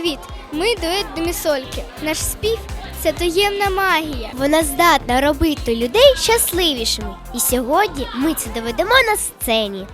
Привіт! Ми дует Демісольки. Наш спів це таємна магія. Вона здатна робити людей щасливішими. І сьогодні ми це доведемо на сцені.